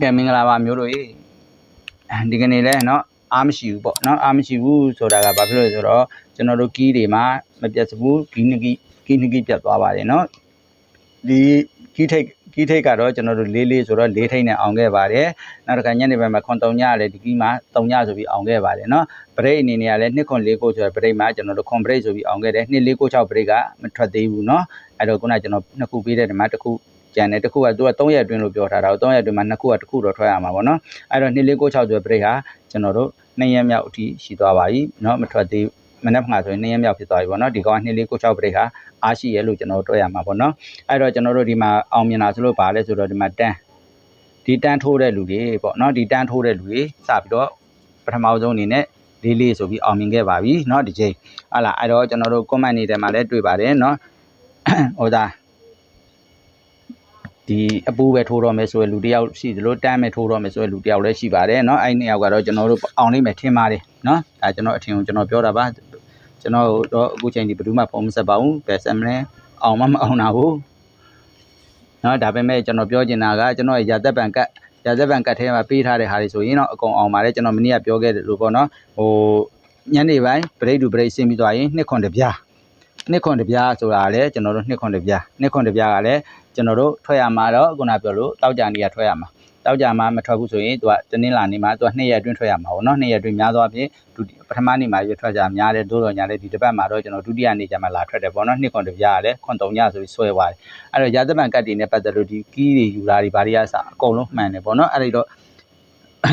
ကဲမင်္ဂလာပါမျိုးတို့ရေဒီကနေ့လဲเนาะအားမရှိဘူးပေါ့เนาะအားမရှိဘူးဆိုတာကဘာဖြစ်လို့လဲဆိုတော့ကျွန်တော်တို့ကီးတွေမှာမပြတ်စဘူးကီးနကီးကီးနကီးပြတ်သွားပါတယ်เนาะဒီကီးထိတ်ကီးထိတ်ကတော့ကျွန်တော်တို့လေးလေးဆိုတော့လေးထိတ်နဲ့အောင်ခဲ့ပါတယ်နောက်တစ်ခါညနေပိုင်းမှာခွန်တုံညလည်းဒီကီးမှာတုံညဆိုပြီးအောင်ခဲ့ပါတယ်เนาะဘရိတ်အနေနဲ့ကလည်း2ခွန်4ကိုဆိုတော့ဘရိတ်မှာကျွန်တော်တို့ခွန်ဘရိတ်ဆိုပြီးအောင်ခဲ့တယ်2 4ကို6ဘရိတ်ကမထွက်သေးဘူးเนาะအဲ့တော့ခုနကကျွန်တော်နှစ်ခုပေးတဲ့ဒီမှာတစ်ခု ကျန်တယ်တစ်ခုကသူက3ရက်အတွင်းလို့ပြောထားတာ3ရက်အတွင်းမှာနှစ်ခုကတစ်ခုတော့ထွက်ရမှာပေါ့နော်အဲ့တော့2496ဆိုတဲ့ break ဟာကျွန်တော်တို့2ရက်မြောက်အထိရှိသွားပါပြီเนาะမထွက်သေးမနေ့ကဆိုရင်2ရက်မြောက်ဖြစ်သွားပြီပေါ့နော်ဒီကောင်က2496 break ဟာအားရှိရလို့ကျွန်တော်တို့တွေ့ရမှာပေါ့နော်အဲ့တော့ကျွန်တော်တို့ဒီမှာအောင်မြင်တာဆိုလို့ပါလဲဆိုတော့ဒီမှာတန်းဒီတန်းထိုးတဲ့လူတွေပေါ့နော်ဒီတန်းထိုးတဲ့လူတွေစပြီးတော့ပထမဆုံးအနေနဲ့လေးလေးဆိုပြီးအောင်မြင်ခဲ့ပါပြီเนาะဒီချိန်ဟာလာအဲ့တော့ကျွန်တော်တို့ comment တွေထဲမှာလည်းတွေ့ပါတယ်เนาะဟိုဒါ ဒီအပူပဲထိုးတော့မယ်ဆိုရလူတယောက်ရှိသလိုတန်းမဲ့ထိုးတော့မယ်ဆိုရလူတယောက်လည်းရှိပါတယ်เนาะအဲ့နှစ်ယောက်ကတော့ကျွန်တော်တို့အောင်လိမ့်မယ်ထင်ပါတယ်เนาะဒါကျွန်တော်အထင်ကိုကျွန်တော်ပြောတာပါကျွန်တော်တော့အခုချိန်ဒီဘယ်သူမှဖုံးမဆက်ပါဘူးဘယ်ဆက်မလဲအောင်မမအောင်တာဘူးเนาะဒါပေမဲ့ကျွန်တော်ပြောချင်တာကကျွန်တော်ရာသက်ပံကတ်ရာသက်ပံကတ်ထဲမှာပေးထားတဲ့ဟာတွေဆိုရင်တော့အကုန်အောင်ပါတယ်ကျွန်တော်မနေ့ကပြောခဲ့တယ်လို့ပေါ့เนาะဟိုညနေပိုင်းဘရိတ်တူဘရိတ်ဆင်းပြီးသွားရင်နှစ်ခွန်တပြားနှစ်ခွန်တပြားဆိုတာလည်းကျွန်တော်တို့နှစ်ခွန်တပြားနှစ်ခွန်တပြားကလည်း ကျွန်တော်တို့ထွက်ရမှာတော့ခုနပြောလို့တောက်ကြနေရထွက်ရမှာတောက်ကြမှာမထွက်ဘူးဆိုရင်သူကတနင်္လာနေ့မှာသူက2ရက်အတွင်းထွက်ရမှာပေါ့နော်2ရက်အတွင်းများသောအားဖြင့်ဒုတိပထမနေ့မှာရွထွက်ကြများတယ်တို့တော့ညာတယ်ဒီတစ်ပတ်မှာတော့ကျွန်တော်ဒုတိယနေ့ကျမှလာထွက်တယ်ပေါ့နော်နှစ်ခွန်တပြားရတယ်ခွန်3ညဆိုပြီးဆွဲသွားတယ်အဲ့တော့ရာသပံကတ်တွေနဲ့ပတ်သက်လို့ဒီကီးတွေယူလာတွေဘာတွေအစအကုန်လုံးမှန်တယ်ပေါ့နော်အဲ့ဒီတော့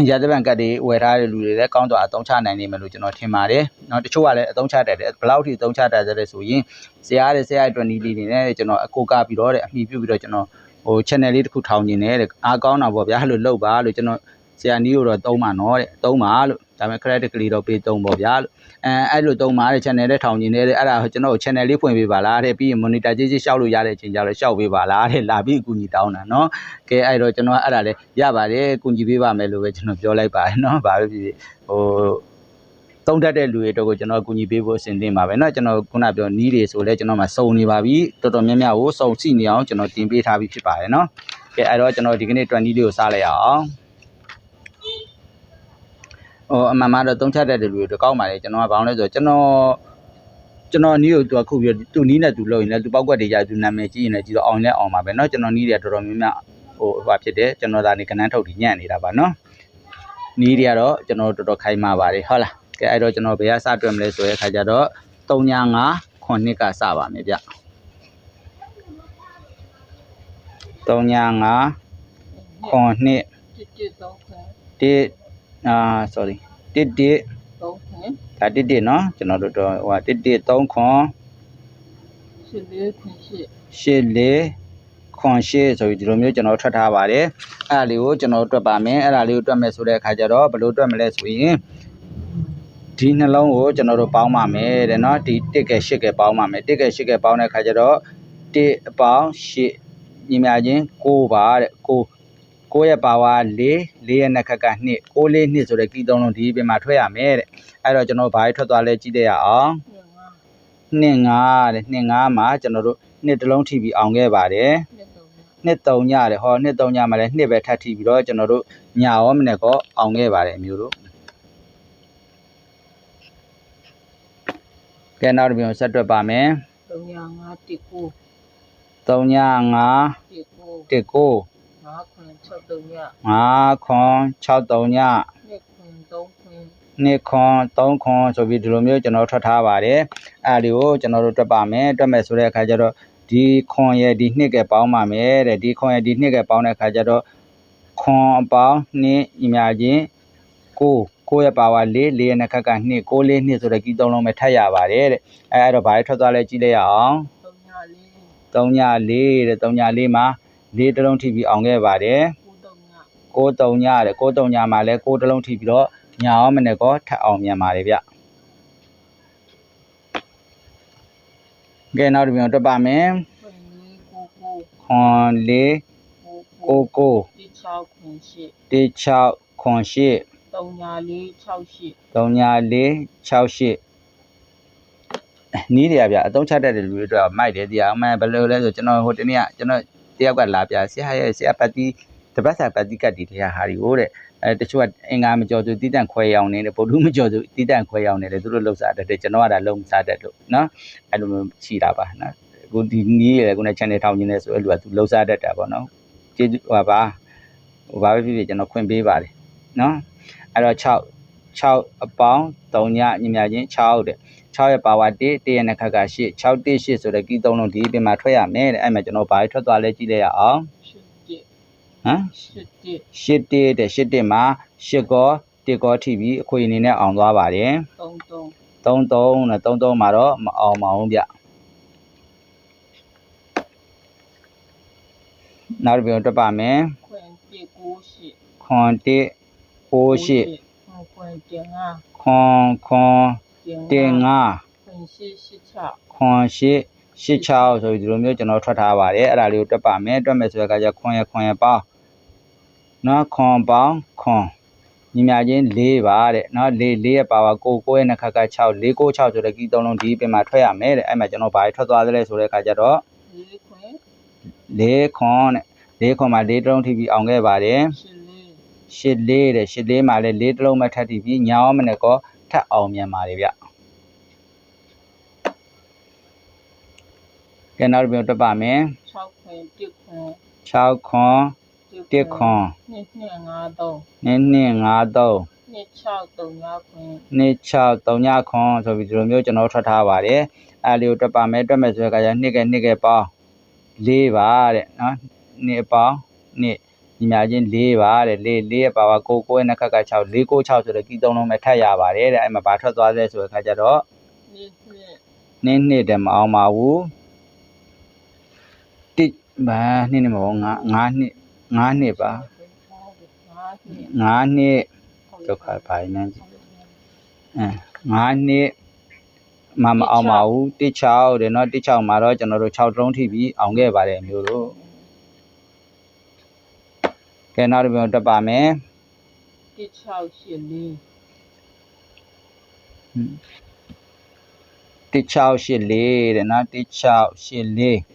ရာသပံကတ်တွေဝယ်ထားတဲ့လူတွေလည်းကောင်းတော့အသုံးချနိုင်နေမယ်လို့ကျွန်တော်ထင်ပါတယ်။နောက်တချို့ကလည်းအသုံးချတတ်တယ်။ဘယ်လောက်ထိအသုံးချတတ်တယ်ဆိုရင်ဆရာတဲ့ဆရာအတွက်နီးလေးတွေနဲ့ကျွန်တော်အကိုကပြီးတော့တဲ့အမိပြုပြီးတော့ကျွန်တော်ဟို channel လေးတစ်ခုထောင်နေတယ်တဲ့အားကောင်းတာပေါ့ဗျာအဲ့လိုလုပ်ပါလို့ကျွန်တော်ဆရာနီးကိုတော့သုံးပါနော်တဲ့သုံးပါလို့ ဒါပေမဲ့ credit ကလေးတော့ပေးသုံးပေါ့ဗျာလို့အဲအဲ့လိုသုံးပါတဲ့ channel လေးထောင်နေတယ်တဲ့အဲ့ဒါကျွန်တော် channel လေးဖွင့်ပေးပါလားတဲ့ပြီးရင် monitor ကြီးကြီးရှောက်လို့ရတဲ့အချိန်ကျတော့ရှောက်ပေးပါလားတဲ့လာပြီးအကူအညီတောင်းတာနော်ကဲအဲ့တော့ကျွန်တော်အဲ့ဒါလေးရပါတယ်အကူအညီပေးပါမယ်လို့ပဲကျွန်တော်ပြောလိုက်ပါတယ်နော်ဘာပဲဖြစ်ဖြစ်ဟိုသုံးတတ်တဲ့လူတွေတော့ကိုကျွန်တော်အကူအညီပေးဖို့အဆင်သင့်ပါပဲเนาะကျွန်တော်ခုနပြောနီးတွေဆိုလဲကျွန်တော်မှစုံနေပါပြီတော်တော်များများကိုစုံစီနေအောင်ကျွန်တော်တင်ပေးထားပြီးဖြစ်ပါတယ်เนาะကဲအဲ့တော့ကျွန်တော်ဒီကနေ့20လေးကိုစားလိုက်ရအောင် ဟိုအမှန်မှတော့သုံးချတတ်တဲ့လူတွေတော့ကောင်းပါလေကျွန်တော်ကဘာလို့လဲဆိုတော့ကျွန်တော်ကျွန်တော်နီးကိုသူခုပြီးသူနီးနဲ့သူလို့ရင်လည်းသူပောက်ကွက်တွေကြာသူနာမည်ကြီးရင်လည်းကြီးတော့အောင်လဲအောင်ပါပဲเนาะကျွန်တော်နီးတွေတော်တော်များများဟိုဟိုဖြစ်တယ်ကျွန်တော်ဒါနေကနန်းထုတ်ပြီးညံ့နေတာပါเนาะနီးတွေကတော့ကျွန်တော်တော်တော်ခိုင်းပါပါတယ်ဟုတ်လားကဲအဲ့တော့ကျွန်တော်ဘယ်ကစတွက်မလဲဆိုတဲ့အခါကျတော့395ခုနှစ်ကစပါမယ်ဗျ395ခုနှစ် တစ်တစ်သုံးခွန်း တစ် အာ sorry တစ်တစ် သုံးခွန်း ဒါတစ်တစ်เนาะကျွန်တော်တို့တော့ဟိုဟာတစ်တစ်3ခွန် ရှစ်လေးခွန်းရှစ် ရှစ်လေးခွန်ရှစ်ဆိုပြီးဒီလိုမျိုးကျွန်တော်ထွက်ထားပါတယ်အဲ့ဒါလေးကိုကျွန်တော်တွက်ပါမယ်အဲ့ဒါလေးကိုတွက်မယ်ဆိုတဲ့အခါကျတော့ဘယ်လိုတွက်မလဲဆိုရင်ဒီနှလုံးကိုကျွန်တော်တို့ပေါင်းပါမယ်တဲ့เนาะဒီတစ်ကဲရှစ်ကဲပေါင်းပါမယ်တစ်ကဲရှစ်ကဲပေါင်းတဲ့အခါကျတော့တစ်အပေါင်းရှစ်ညီမချင်း6ပါတဲ့6 6ရဲ့ပါဝါ4 4ရဲ့နှစ်ခက်က2 6လေး2ဆိုတဲ့ကီးသုံးလုံးဒီပြင်မှာထွက်ရမယ်တဲ့အဲ့တော့ကျွန်တော်ဘာထွက်သွားလဲကြည့်တဲ့ရအောင်နှစ်ငါး2 5တဲ့2 5မှာကျွန်တော်တို့နှစ်တစ်လုံးထိပြီးအောင်ခဲ့ပါတယ်နှစ်သုံးညနှစ်3ညတယ်ဟောနှစ်3ညမှာလည်းနှစ်ပဲထပ်ထိပြီးတော့ကျွန်တော်တို့ညရောမနေ့ကောအောင်ခဲ့ပါတယ်အမျိုးတို့ကဲနောက်တစ်ပြန်ဆက်တွက်ပါမယ်သုံးညငါးတစ်ကို3ည5တစ်ကို1 9 ငါးခွန်း၆သုံးည5ခွန်6 3ညနှစ်ခွန်းသုံးခွန်း2ခွန်3ခွန်ဆိုပြီးဒီလိုမျိုးကျွန်တော်ထွက်ထားပါတယ်အဲ့ဒီကိုကျွန်တော်တို့တွက်ပါမယ်တွက်မယ်ဆိုတဲ့အခါကျတော့ဒီခွန်ရဲ့ဒီနှစ်ကပေါင်းပါမယ်တဲ့ဒီခွန်ရဲ့ဒီနှစ်ကပေါင်းတဲ့အခါကျတော့ခွန်အပေါင်းနှစ်ညီမချင်းကိုကိုရဲ့ပါဝါ၄၄ရဲ့နှစ်ခက်က2 6လေး2ဆိုတဲ့ကီးသုံးလုံးပဲထပ်ရပါတယ်တဲ့အဲအဲ့တော့ဘာတွေထွက်သွားလဲကြည့်လိုက်ရအောင်သုံးညလေး3ည4တဲ့3ည4မှာ ၄တစ်လုံးထိပြီးအောင်ခဲ့ပါတယ်ကိုသုံးည6 3ညတဲ့6 3ညမှာလဲ6တစ်လုံးထိပြီးတော့ညာရောမနေ့ကောထပ်အောင်မြန်ပါတယ်ဗျကဲနောက်တစ်ပြန်တွက်ပါမယ်ခွန်းလေးကိုကိုခွန်၄ကိုကိုကိုကိုတစ်ချောက်ခွန်းရှစ်တေ6ခွန်8သုံးညလေး၆ရှစ်3ည4 6 8နီးတယ်ဗျအသုံးချတတ်တဲ့လူတွေအတွက်မိုက်တယ်တရားအမှန်ဘယ်လိုလဲဆိုကျွန်တော်ဟိုတနေ့ကကျွန်တော် တယောက်ကလာပြဆရာရဲ့ဆရာပတ်တီတပတ်စာပတိကတ်တီတရားဟာဒီကိုတဲ့အဲတချို့ကအင်္ဂါမကြော်သူတိတန့်ခွဲရောင်နေတယ်ဗုဒ္ဓမကြော်သူတိတန့်ခွဲရောင်နေတယ်သူတို့လှုပ်စားတတ်တယ်ကျွန်တော်ကဒါလုံစားတတ်လို့နော်အဲ့လိုမျိုးရှိတာပါနော်အခုဒီနီးရယ်ခုန channel ထောင်နေတယ်ဆိုအဲ့လိုကသူလှုပ်စားတတ်တာပေါ့နော်ကျေးဇူးဟောပါဟိုဘာပဲဖြစ်ဖြစ်ကျွန်တော်ခွင့်ပေးပါတယ်နော်အဲ့တော့6 6အပေါင်း3ညညီမချင်း6တဲ့ 6ရဲ့ power 1 1ရဲ့နှခက်က8 6 1 8ဆိုတော့ကီး3လုံးဒီပြင်မှာထွက်ရမယ်တဲ့အဲ့မှာကျွန်တော်ဘာထွက်သွားလဲကြည့်လိုက်ရအောင်ဟမ်8 1တဲ့8 1မှာ8ကော1ကောထိပြီးအခွေအနေနဲ့အောင်သွားပါတယ်33 33နဲ့33မှာတော့မအောင်မအောင်ဗျနောက်တစ်ပြုံတက်ပါမယ်ခွန်1 9 8ခွန်1 9 8ခွန်1 9ခွန်ခွန် တင်ငါခွန်ရှိရှိချောက်ဆိုပြီးဒီလိုမျိုးကျွန်တော်ထွက်ထားပါတယ်အဲ့ဒါလေးကိုတွက်ပါမယ်တွက်မယ်ဆိုတဲ့အခါကျခွန်ရခွန်ရပေါင်းနော်ခွန်ပေါင်းခွန်ညီမချင်း၄ပါတဲ့နော်၄၄ရဲ့ပါဝါကိုကိုရဲ့နှခါက6 4 9 6ဆိုတဲ့ကီးသုံးလုံးဒီပြင်မှာထွက်ရမယ်တဲ့အဲ့မှာကျွန်တော်ဘာထွက်သွားသလဲဆိုတဲ့အခါကျတော့၄ခွန်တဲ့၄ခွန်မှာ၄တလုံးထိပြီးအောင်ခဲ့ပါတယ်၈၄တဲ့၈၄မှာလည်း၄တလုံးမှထပ်ထိပြီးညာအောင်မနဲ့ကော8 ထပ်အောင်မြန်ပါတယ်ဗျကဲနောက်တစ်မျိုးတက်ပါမယ်6ခွန်း1ခွန်း6ခွန်း1ခွန်း2253 2253 2639ခွန်း2639ခွန်းဆိုပြီးဒီလိုမျိုးကျွန်တော်ထွက်ထားပါတယ်အဲ့လေးကိုတက်ပါမယ်တက်မယ်ဆိုတဲ့အခါကျနှစ်ကဲနှစ်ကဲပေါင်း၄ပါတဲ့နော်နှစ်ပေါင်းနှစ် ညီမြချင်း၄ပါတဲ့၄၄ရဲ့ပါဝါကိုကိုရဲ့နှက်ခက်က6 4 9 6ဆိုတော့ကီသုံးလုံးပဲထပ်ရပါတယ်တဲ့အဲ့မှာဘာထွက်သွားလဲဆိုတဲ့အခါကျတော့နင်းနှစ်တယ်မအောင်ပါဘူးတစ်ဘာနင်းနှစ်မဟုတ်ငါးငါးနှစ်ငါးနှစ်ပါငါးနှစ်ဒုက္ခပါနေအဲငါးနှစ်မမအောင်ပါဘူးတစ်ချောက်တယ်เนาะတစ်ချောက်မှာတော့ကျွန်တော်တို့6တုံးထိပြီးအောင်ခဲ့ပါတယ်မျိုးတို့ ကဲနောက်တစ်ပုံတက်ပါမယ်1684 1684တဲ့နော်1684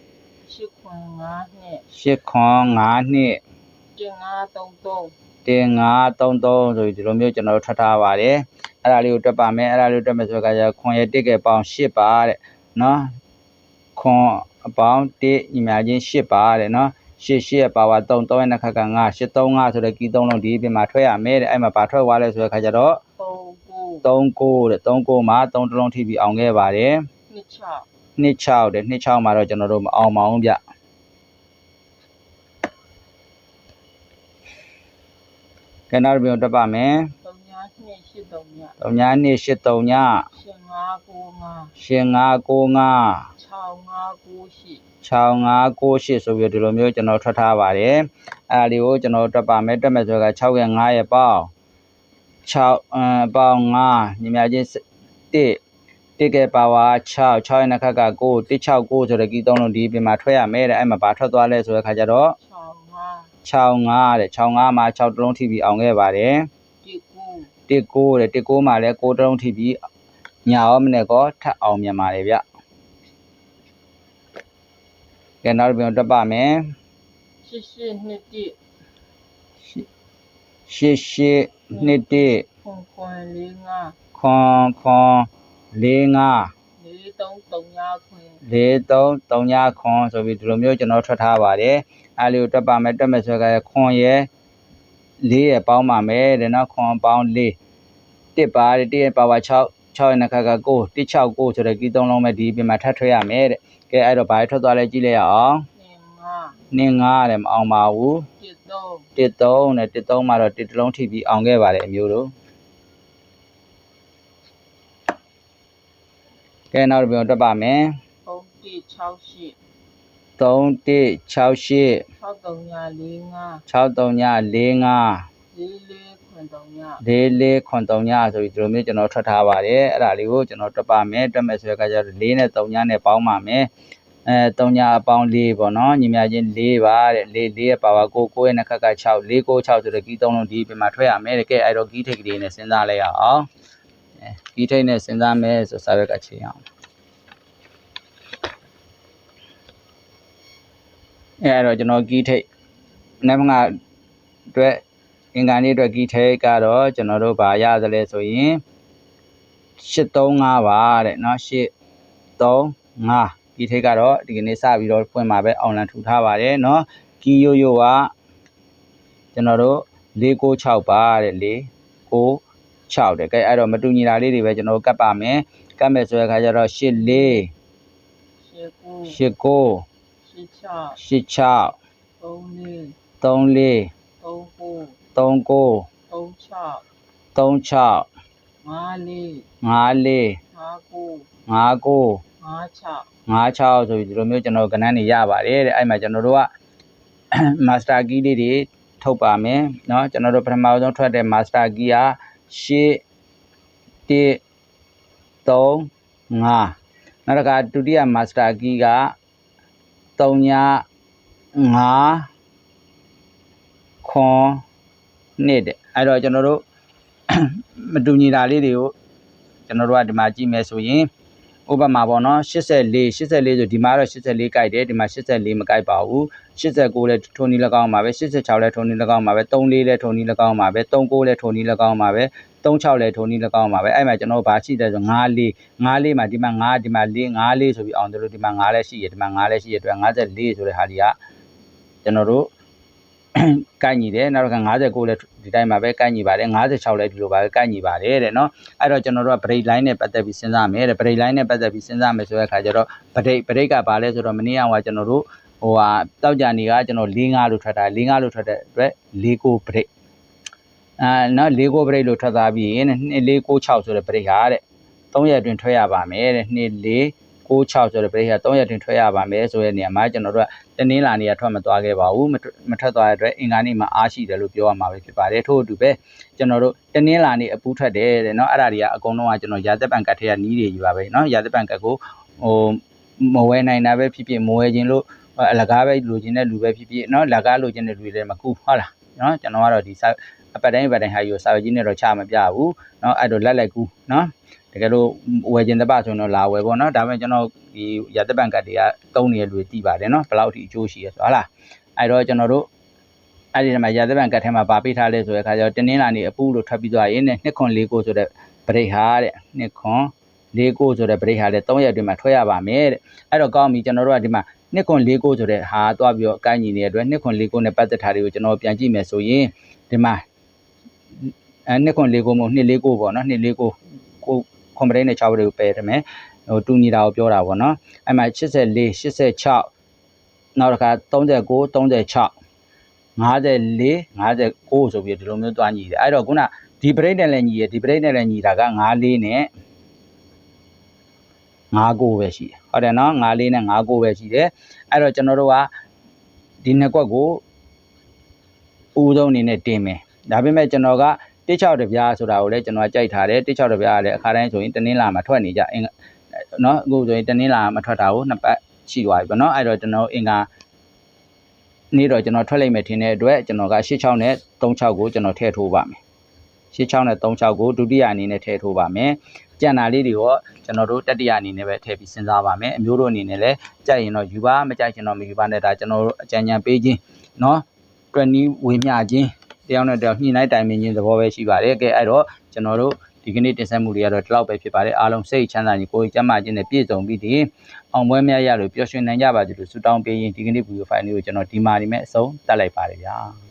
895 895နှစ်1533 1533ဆိုပြီးဒီလိုမျိုးကျွန်တော်တို့ထပ်ထားပါတယ်အဲ့ဒါလေးကိုတက်ပါမယ်အဲ့ဒါလေးကိုတက်မယ်ဆိုတော့ကြာခွန်ရတစ်ကဲပေါင်း8ပါတဲ့နော်ခွန်အပေါင်း1ညီမချင်း8ပါတဲ့နော် ရှစ်ရှစ်ရဲ့ပါဝါ3 3ရဲ့နှခက်က9 835ဆိုတဲ့ကီးသုံးလုံးဒီပြင်မှာထွက်ရမယ်တဲ့အဲ့မှာပါထွက်သွားလဲဆိုတဲ့ခါကျတော့39တဲ့39မှာ3တလုံးထိပြီးအောင်ခဲ့ပါတယ်26 26တဲ့26မှာတော့ကျွန်တော်တို့မအောင်ပါဘူးဗျကဲနောက်တစ်ပြုံတက်ပါမယ်3ည2 8 3ည3ည2 8 3ည8595 8595 6598ဆိုပြီးဒီလိုမျိုးကျွန်တော်ထွက်ထားပါတယ်။အဲ့ဒါလေးကိုကျွန်တော်တွက်ပါမယ်တွက်မယ်ဆိုတော့6ရဲ့5ရဲ့ပေါင်း6အပေါင်း5ညီမချင်း1တိကဲပါဝါ6 6ရဲ့နှခက်ကကို169ဆိုတဲ့ကီးသုံးလုံးဒီပြင်မှာထွက်ရမယ်တဲ့အဲ့မှာဘာထွက်သွားလဲဆိုတဲ့ခါကျတော့65တဲ့65မှာ6တလုံးထိပြီးအောင်ခဲ့ပါတယ်19တဲ့19မှာလည်း9တလုံးထိပြီးညာရောမနဲ့ကောထပ်အောင်မြန်ပါတယ်ဗျ ကဲနောက်တစ်ပြန်တက်ပါမယ်ရှစ်ရှစ်နှစ်တိရှစ်ရှစ်နှစ်တိခွန်ခွန်လေးငါခွန်ခွန်လေးငါလေးသုံးသုံးညာခွန်လေးသုံးသုံးညာခွန်ဆိုပြီးဒီလိုမျိုးကျွန်တော်ထွက်ထားပါတယ်အားလေးကိုတက်ပါမယ်တက်မယ်ဆိုကြရခွန်ရဲ့လေးရဲ့ပေါင်းပါမယ်တဲ့နော်ခွန်ပေါင်းလေးတစ်ပါတစ်ရဲ့ပါပါ6 6ရဲ့နှခါက9 169ဆိုတဲ့ကီးသုံးလုံးပဲဒီပြင်မှာထပ်ထွက်ရမယ်တဲ့ကဲအဲ့တော့ဘာတွေထွက်သွားလဲကြည့်လိုက်ရအောင်နင်း9တဲ့မအောင်ပါဘူး13 13နဲ့13မှာတော့တစ်တလုံးထိပြီးအောင်ခဲ့ပါတယ်အမျိုးတို့ကဲနောက်တစ်ပြောတက်ပါမယ်3168 3168 6345 6345 44 ခွန်3ညဆိုပြီးဒီလိုမျိုးကျွန်တော်ထွက်ထားပါတယ်အဲ့ဒါလေးကိုကျွန်တော်တက်ပါမယ်တက်မယ်ဆိုတဲ့အခါကျတော့4နဲ့3ညနဲ့ပေါင်းပါမယ်အဲ3ညအပေါင်း4ပေါ့နော်ညီမချင်း4ပါတဲ့4 4ရဲ့ပါပါ9 9ရဲ့နှစ်ခက်က6 4 9 6ဆိုတဲ့ကီး3လုံးဒီပြင်မှာထွက်ရမယ်တဲ့ကဲအဲ့တော့ကီးထိတ်ကလေးနဲ့စဉ်းစားလိုက်ရအောင်အဲကီးထိတ်နဲ့စဉ်းစားမယ်ဆိုစာရွက်ကချိန်အောင်အဲအဲ့တော့ကျွန်တော်ကီးထိတ်နေ့ကအတွက် အင်္ဂါနေ့အတွက်ကီထဲကတော့ကျွန်တော်တို့ဗာရသလဲဆိုရင်835ပါတဲ့เนาะ835ကီထဲကတော့ဒီကနေ့စပြီးတော့ဖွင့်มาပဲအွန်လိုင်းထူထားပါတယ်เนาะကီယိုယိုကကျွန်တော်တို့696ပါတဲ့696တဲ့ကဲအဲ့တော့မတူညီတာလေးတွေပဲကျွန်တော်တို့ကတ်ပါမယ်ကတ်မယ်ဆိုတဲ့အခါကျတော့84 ရှစ်ကို 89 ရှစ်ချ 86 သုံးလေး 34 သုံးကို 39 သုံးချ 36 ငါးလေး 54 ငါးကို 59 ငါးချ 56ဆိုပြီးဒီလိုမျိုးကျွန်တော်ကဏ္ဍနေရပါတယ်တဲ့အဲ့မှာကျွန်တော်တို့က master key လေးတွေထုတ်ပါမယ်เนาะကျွန်တော်တို့ပထမဆုံးထွက်တဲ့ master key က8 1 3 5နောက်တစ်ခါဒုတိယ master key က3ည5ခွ န်နှစ်တဲ့အဲ့တော့ကျွန်တော်တို့မတူညီတာလေးတွေကိုကျွန်တော်တို့ကဒီမှာကြည့်မယ်ဆိုရင်ဥပမာပေါ့နော်84 84ဆိုဒီမှာတော့84ကြိုက်တယ်ဒီမှာ84မကြိုက်ပါဘူး89လည်းထုံနီ၎င်းပါပဲ86လည်းထုံနီ၎င်းပါပဲ34လည်းထုံနီ၎င်းပါပဲ39လည်းထုံနီ၎င်းပါပဲ36လည်းထုံနီ၎င်းပါပဲအဲ့မှာကျွန်တော်ဗာရှိတယ်ဆို94 94မှာဒီမှာ9ဒီမှာ4 94ဆိုပြီးအောင်တို့ဒီမှာ9လည်းရှိရဒီမှာ9လည်းရှိရအတွက်54ဆိုတဲ့ဟာတွေကကျွန်တော်တို့ ကိုက်ညီတယ်နောက်တစ်ခါ59လည်းဒီတိုင်းမှာပဲကိုက်ညီပါတယ်56လည်းဒီလိုပါပဲကိုက်ညီပါတယ်တဲ့နော်အဲ့တော့ကျွန်တော်တို့က break line နဲ့ပတ်သက်ပြီးစဉ်းစားမယ်တဲ့ break line နဲ့ပတ်သက်ပြီးစဉ်းစားမယ်ဆိုတဲ့အခါကျတော့ break break ကဘာလဲဆိုတော့မနေ့ကကျွန်တော်တို့ဟိုဟာတောက်ကြနေကကျွန်တော်၄၅လို့ထွက်တာ၄၅လို့ထွက်တဲ့အတွက်၄ကို break အာနော်၄ကို break လို့ထွက်သွားပြီးရင်2 4 6 6ဆိုတဲ့ break ဟာတဲ့3ရက်အတွင်းထွက်ရပါမယ်တဲ့2 4 96ဆိုတဲ့ break က3ရက်တွင်ထွက်ရပါမယ်ဆိုတဲ့နေရာမှာကျွန်တော်တို့ကတနင်္လာနေ့ကထွက်မသွားခဲ့ပါဘူးမထွက်မထွက်သွားတဲ့အတွက်အင်္ဂါနေ့မှာအားရှိတယ်လို့ပြောရမှာပဲဖြစ်ပါတယ်ထို့အတူပဲကျွန်တော်တို့တနင်္လာနေ့အပူထွက်တယ်တဲ့เนาะအဲ့ဒါတွေကအကုန်လုံးကကျွန်တော်ရာသက်ပံကတ်ထဲကနီးတွေကြီးပါပဲเนาะရာသက်ပံကတ်ကိုဟိုမဝဲနိုင်တာပဲဖြစ်ဖြစ်မဝဲခြင်းလို့အလကားပဲလိုချင်တဲ့လူပဲဖြစ်ဖြစ်เนาะလက်ကားလိုချင်တဲ့လူတွေလည်းမကူဟုတ်လားเนาะကျွန်တော်ကတော့ဒီ အပတ်တိုင်းအပတ်တိုင်းဟာယူစာရွက်ကြီးနဲ့တော့ချမပြဘူးเนาะအဲ့တော့လက်လက်ကူเนาะတကယ်လို့ဝယ်ခြင်းတပဆိုရင်တော့လာဝယ်ပေါ့နော်ဒါပေမဲ့ကျွန်တော်ဒီရသက်ပံကတ်တွေကတုံးနေတဲ့လူတွေတည်ပါတယ်နော်ဘယ်လောက်ထိအကျိုးရှိရဆိုဟုတ်လားအဲ့တော့ကျွန်တော်တို့အဲ့ဒီထဲမှာရသက်ပံကတ်ထဲမှာဗာပေးထားလဲဆိုတဲ့အခါကျတော့တင်းနှင်းလာနေအပူလို့ထွက်ပြီးသွားရင်နှစ်ခွန်လေးကိုဆိုတဲ့ပရိတ်ဟာတဲ့နှစ်ခွန်လေးကိုဆိုတဲ့ပရိတ်ဟာတဲ့3ရက်အတွင်းမှာထွက်ရပါမယ်တဲ့အဲ့တော့ကောင်းပြီကျွန်တော်တို့ကဒီမှာနှစ်ခွန်လေးကိုဆိုတဲ့ဟာသွားပြီးတော့အကိုင်းညီနေတဲ့အတွက်နှစ်ခွန်လေးကိုနဲ့ပတ်သက်တာတွေကိုကျွန်တော်ပြန်ကြည့်မယ်ဆိုရင်ဒီမှာ အဲနှစ်ခွန်လေးကိုမဟုတ်နှစ်လေးကိုပေါ့နော်နှစ်လေးကိုကိုကွန်ပတိတ်နဲ့6ဘက်တွေကိုပယ်တယ်မယ်ဟိုတူညီတာကိုပြောတာပေါ့နော်အဲ့မှာ84 86နောက်တစ်ခါ39 36 54 59ဆိုပြီးဒီလိုမျိုးတွားညီတယ်အဲ့တော့ခုနဒီပရိတ်နဲ့လည်းညီရဒီပရိတ်နဲ့လည်းညီတာက54နဲ့59ပဲရှိတယ်ဟုတ်တယ်နော်54နဲ့59ပဲရှိတယ်အဲ့တော့ကျွန်တော်တို့ကဒီနှစ်ကွက်ကိုဦးဆုံးအနေနဲ့တင်မယ်ဒါပေမဲ့ကျွန်တော်က 16တပြားဆိုတာကိုလည်းကျွန်တော်ကြိုက်ထားတယ်16တပြားကလည်းအခါတိုင်းဆိုရင်တနင်္လာမှာထွက်နေကြအင်เนาะအခုဆိုရင်တနင်္လာမှာထွက်တာကိုနှစ်ပတ်ရှိသွားပြီပေါ့เนาะအဲ့တော့ကျွန်တော်အင်္ဂါနေ့တော့ကျွန်တော်ထွက်လိုက်မယ်ထင်တဲ့အတွက်ကျွန်တော်က86နဲ့36ကိုကျွန်တော်ထည့်ထိုးပါမယ်86နဲ့36ကိုဒုတိယအနေနဲ့ထည့်ထိုးပါမယ်ကြံတာလေးတွေရောကျွန်တော်တို့တတိယအနေနဲ့ပဲထည့်ပြီးစဉ်းစားပါမယ်အမျိုးတို့အနေနဲ့လည်းကြိုက်ရင်တော့ယူပါမကြိုက်ရင်တော့မယူပါနဲ့ဒါကျွန်တော်တို့အကြံဉာဏ်ပေးခြင်းเนาะတွက်နီးဝေမျှခြင်း တယောက်နဲ့တယောက်ညှိနှိုင်းတိုင်ပင်ခြင်းသဘောပဲရှိပါတယ်ကဲအဲ့တော့ကျွန်တော်တို့ဒီကနေ့တင်ဆက်မှုတွေကတော့ဒီလောက်ပဲဖြစ်ပါတယ်အားလုံးစိတ်ချမ်းသာခြင်းကိုယ်ကျန်းမာခြင်းနဲ့ပြည့်စုံပြီးဒီအောင်ပွဲများရလို့ပျော်ရွှင်နိုင်ကြပါစေလို့ဆုတောင်းပေးရင်ဒီကနေ့ဗီဒီယိုဖိုင်လေးကိုကျွန်တော်ဒီမာဒီမဲ့အဆုံးတက်လိုက်ပါတယ်ဗျာ